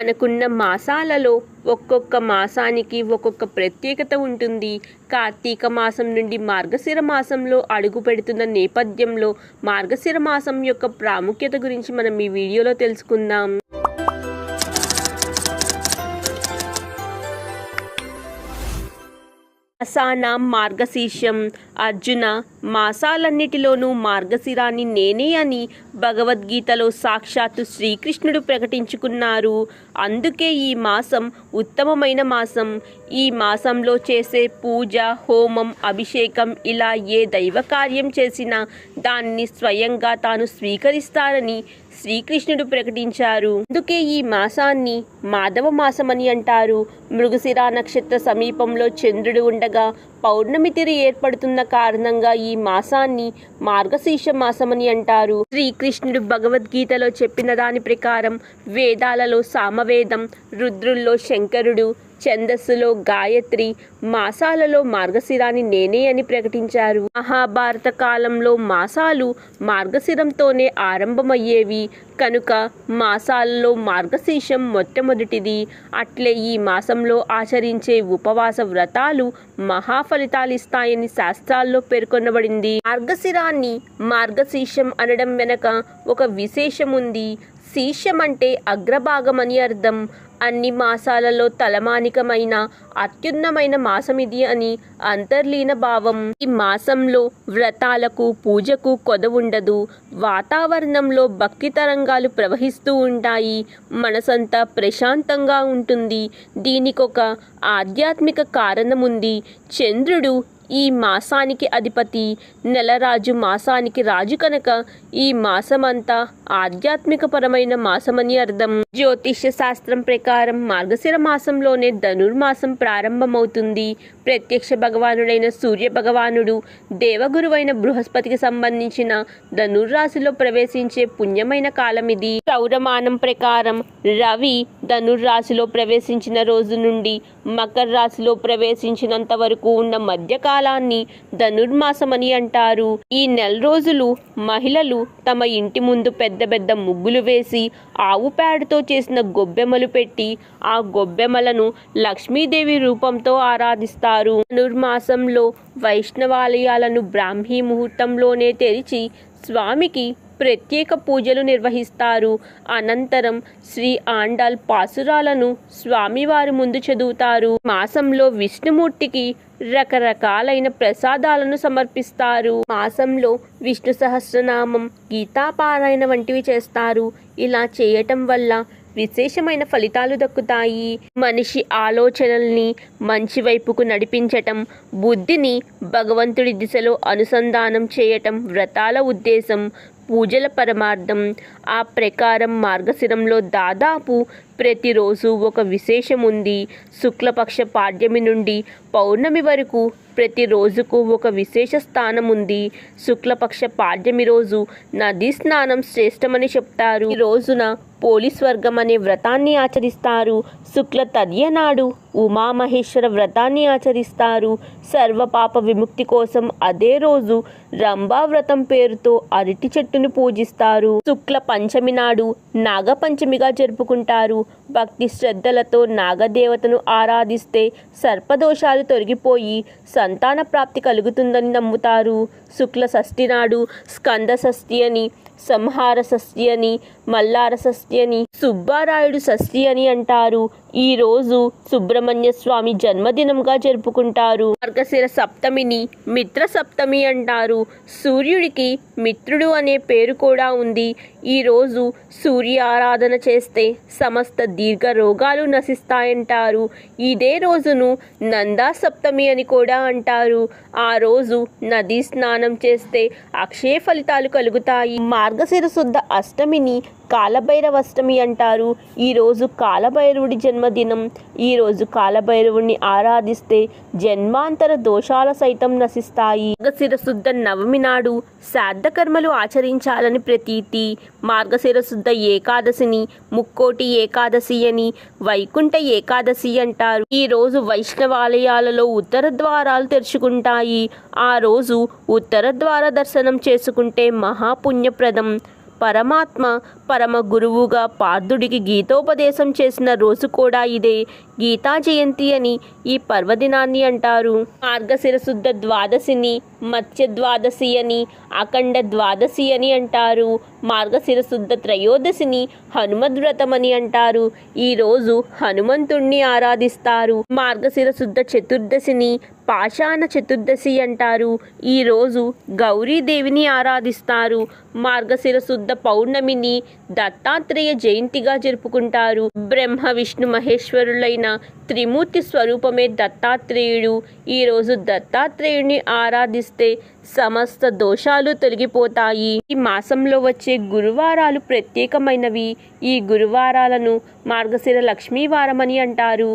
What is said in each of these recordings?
మనకున్న మాసాలలో ఒక్కొక్క మాసానికి ఒక్కొక్క ప్రత్యేకత ఉంటుంది. కార్తీక మాసం నుండి మార్గశిర మాసంలో అడుగు పెడుతున్న నేపథ్యంలో మార్గశిర మాసం యొక్క ప్రాముఖ్యత గురించి మనం ఈ వీడియోలో తెలుసుకుందాం. మాసానాం మార్గశీర్షం. అర్జున మాసాలన్నిటిలోనూ మార్గశిరాన్ని నేనే అని భగవద్గీతలో సాక్షాత్తు శ్రీకృష్ణుడు ప్రకటించుకున్నారు. అందుకే ఈ మాసం ఉత్తమమైన మాసం. ఈ మాసంలో చేసే పూజ హోమం అభిషేకం ఇలా ఏ దైవ కార్యం చేసినా దాన్ని స్వయంగా తాను స్వీకరిస్తారని శ్రీకృష్ణుడు ప్రకటించారు. అందుకే ఈ మాసాన్ని మాధవ మాసమని అంటారు. మృగశిరా నక్షత్ర సమీపంలో చంద్రుడు ఉండగా పౌర్ణమి తిరి ఏర్పడుతున్న కారణంగా ఈ మాసాన్ని మార్గశీర్ష మాసమని అంటారు. శ్రీకృష్ణుడు భగవద్గీతలో చెప్పిన దాని ప్రకారం వేదాలలో సామవేదం రుద్రుల్లో శంకరుడు ఛందస్సులో గాయత్రి మాసాలలో మార్గశిరాన్ని నేనే అని ప్రకటించారు. మహాభారత కాలంలో మాసాలు మార్గశిరంతోనే ఆరంభమయ్యేవి. కనుక మాసాలలో మార్గశీర్షం మొట్టమొదటిది. అట్లే ఈ మాసంలో ఆచరించే ఉపవాస వ్రతాలు మహాఫలితాలిస్తాయని శాస్త్రాల్లో పేర్కొనబడింది. మార్గశిరాన్ని మార్గశీర్షం అనడం వెనక ఒక విశేషం ఉంది శీర్షం అంటే అగ్రభాగం అని అర్థం. అన్ని మాసాలలో తలమానికమైన అత్యున్నమైన మాసం ఇది అని అంతర్లీన భావం. ఈ మాసంలో వ్రతాలకు పూజకు కొదవుండదు వాతావరణంలో భక్తి తరంగాలు ప్రవహిస్తూ ఉంటాయి. మనసంతా ప్రశాంతంగా ఉంటుంది. దీనికొక ఆధ్యాత్మిక కారణం ఉంది చంద్రుడు ఈ మాసానికి అధిపతి నెలరాజు మాసానికి రాజు కనుక ఈ మాసమంతా ఆధ్యాత్మికపరమైన మాసమని అర్థం. జ్యోతిష్య శాస్త్రం ప్రకారం మార్గశిర మాసంలోనే ధనుర్మాసం ప్రారంభమవుతుంది. ప్రత్యక్ష భగవానుడైన సూర్య భగవానుడు దేవగురువైన బృహస్పతికి సంబంధించిన ధనుర్రాశిలో ప్రవేశించే పుణ్యమైన కాలం ఇది సౌరమానం ప్రకారం రవి ధనుర్రాశిలో ప్రవేశించిన రోజు నుండి మకర రాశిలో ప్రవేశించినంత వరకు ఉన్న మధ్యకాలాన్ని ధనుర్మాసమని అంటారు. ఈ నెల రోజులు మహిళలు తమ ఇంటి ముందు పెద్ద పెద్ద ముగ్గులు వేసి ఆవు పేడతో చేసిన గొబ్బెమ్మలు పెట్టి ఆ గొబ్బెమలను లక్ష్మీదేవి రూపంతో ఆరాధిస్తారు. ధనుర్మాసంలో వైష్ణవాలయాలను బ్రాహ్మీ ముహూర్తంలోనే తెరిచి స్వామికి ప్రత్యేక పూజలు నిర్వహిస్తారు. అనంతరం శ్రీ ఆండాల్ పాసురాలను స్వామివారి ముందు చదువుతారు. మాసంలో విష్ణుమూర్తికి రకరకాలైన ప్రసాదాలను సమర్పిస్తారు. మాసంలో విష్ణు సహస్రనామం గీతాపారాయణ వంటివి చేస్తారు. ఇలా చేయటం వల్ల విశేషమైన ఫలితాలు దక్కుతాయి. మనిషి ఆలోచనల్ని మంచి వైపుకు నడిపించటం బుద్ధిని భగవంతుడి దిశలో అనుసంధానం చేయటం వ్రతాల ఉద్దేశం. పూజల పరమార్థం. ఆ ప్రకారం మార్గశిరంలో దాదాపు ప్రతిరోజు ఒక విశేషం ఉంది. శుక్లపక్ష పాడ్యమి నుండి పౌర్ణమి వరకు ప్రతిరోజుకు ఒక విశేష స్థానం ఉంది. శుక్లపక్ష పాడ్యమి రోజు నదీ స్నానం శ్రేష్టమని చెప్తారు. ఈ రోజున పోలీస్ వర్గం అనే వ్రతాన్ని ఆచరిస్తారు. శుక్ల తదియ నాడు ఉమామహేశ్వర వ్రతాన్ని ఆచరిస్తారు. సర్వపాప విముక్తి కోసం అదే రోజు రంభా వ్రతం పేరుతో అరటి చెట్టును పూజిస్తారు. శుక్ల పంచమి నాడు నాగపంచమిగా జరుపుకుంటారు. భక్తి శ్రద్ధలతో నాగదేవతను ఆరాధిస్తే సర్పదోషాలు తొలగిపోయి సంతాన ప్రాప్తి కలుగుతుందని నమ్ముతారు. శుక్ల షష్ఠి నాడు స్కంద షష్ఠి అని సంహార షష్ఠి అని మల్లార షష్ఠి అని సుబ్బారాయుడు షష్ఠి అని అంటారు. ఈ రోజు సుబ్రహ్మణ్య స్వామి జన్మదినంగా జరుపుకుంటారు. మార్గశిర సప్తమిని మిత్ర సప్తమి అంటారు. సూర్యుడికి మిత్రుడు అనే పేరు కూడా ఉంది. ఈ రోజు సూర్య ఆరాధన చేస్తే సమస్త దీర్ఘ రోగాలు నశిస్తాయంటారు. ఇదే రోజును నందా సప్తమి అని కూడా అంటారు. ఆ రోజు నదీ స్నానం స్నానం చేస్తే అక్షయ ఫలితాలు కలుగుతాయి. మార్గశిర శుద్ధ అష్టమిని కాలభైరవష్టమి అంటారు. ఈరోజు కాలభైరవుడి జన్మదినం. ఈరోజు కాలభైరవుడిని ఆరాధిస్తే జన్మాంతర దోషాల సైతం నశిస్తాయి. మార్గశిర శుద్ధ నవమి నాడు శ్రాద్ధకర్మలు ఆచరించాలని ప్రతీతి. మార్గశిర శుద్ధ ఏకాదశిని ముక్కోటి ఏకాదశి అని వైకుంఠ ఏకాదశి అంటారు. ఈ రోజు వైష్ణవాలయాలలో ఉత్తర ద్వారాలు తెరుచుకుంటాయి. ఆ రోజు ఉత్తర ద్వార దర్శనం చేసుకుంటే మహాపుణ్యప్రదం. పరమాత్మ పరమ గురువుగా పార్థుడికి గీతోపదేశం చేసిన రోజు కూడా ఇదే. గీతా జయంతి అని ఈ పర్వదినాన్ని అంటారు. మార్గశిరశుద్ధ ద్వాదశిని మత్స్య ద్వాదశి అని అఖండ ద్వాదశి అని అంటారు. మార్గశిరశుద్ధ త్రయోదశిని హనుమద్వ్రతం అని అంటారు. ఈ రోజు హనుమంతుణ్ణి ఆరాధిస్తారు. మార్గశిరశుద్ధ చతుర్దశిని పాషాణ చతుర్దశి అంటారు. ఈరోజు గౌరీదేవిని ఆరాధిస్తారు. మార్గశిర శుద్ధ పౌర్ణమిని దత్తాత్రేయ జయంతిగా జరుపుకుంటారు. బ్రహ్మ విష్ణు మహేశ్వరులైన త్రిమూర్తి స్వరూపమే దత్తాత్రేయుడు. ఈరోజు దత్తాత్రేయుడిని ఆరాధిస్తే సమస్త దోషాలు తొలగిపోతాయి. ఈ మాసంలో వచ్చే గురువారాలు ప్రత్యేకమైనవి. ఈ గురువారాలను మార్గశిర లక్ష్మీవారం అని అంటారు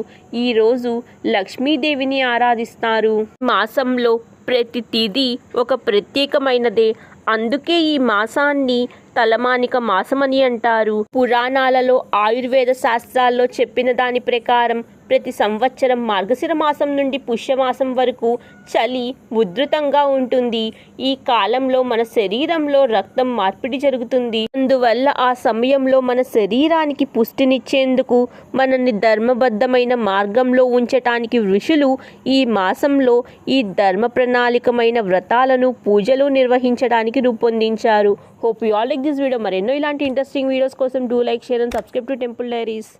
ఈరోజు లక్ష్మీదేవిని ఆరాధిస్తారు. మాసంలో ప్రతి తిది ఒక ప్రత్యేకమైనదే. అందుకే ఈ మాసాన్ని తలమానిక మాసమని అంటారు. పురాణాలలో ఆయుర్వేద శాస్త్రాల్లో చెప్పిన దాని ప్రకారం ప్రతి సంవత్సరం మార్గశిర మాసం నుండి పుష్యమాసం వరకు చలి ఉధృతంగా ఉంటుంది. ఈ కాలంలో మన శరీరంలో రక్తం మార్పిడి జరుగుతుంది. అందువల్ల ఆ సమయంలో మన శరీరానికి పుష్టినిచ్చేందుకు మనల్ని ధర్మబద్ధమైన మార్గంలో ఉంచటానికి ఋషులు ఈ మాసంలో ఈ ధర్మ ప్రణాళికమైన వ్రతాలను పూజలు నిర్వహించడానికి రూపొందించారు. Hope you all like this video మరెన్నో ఇలాంటి ఇంట్రెస్టింగ్ వీడియోస్ కోసం do like share and subscribe to Temple Diaries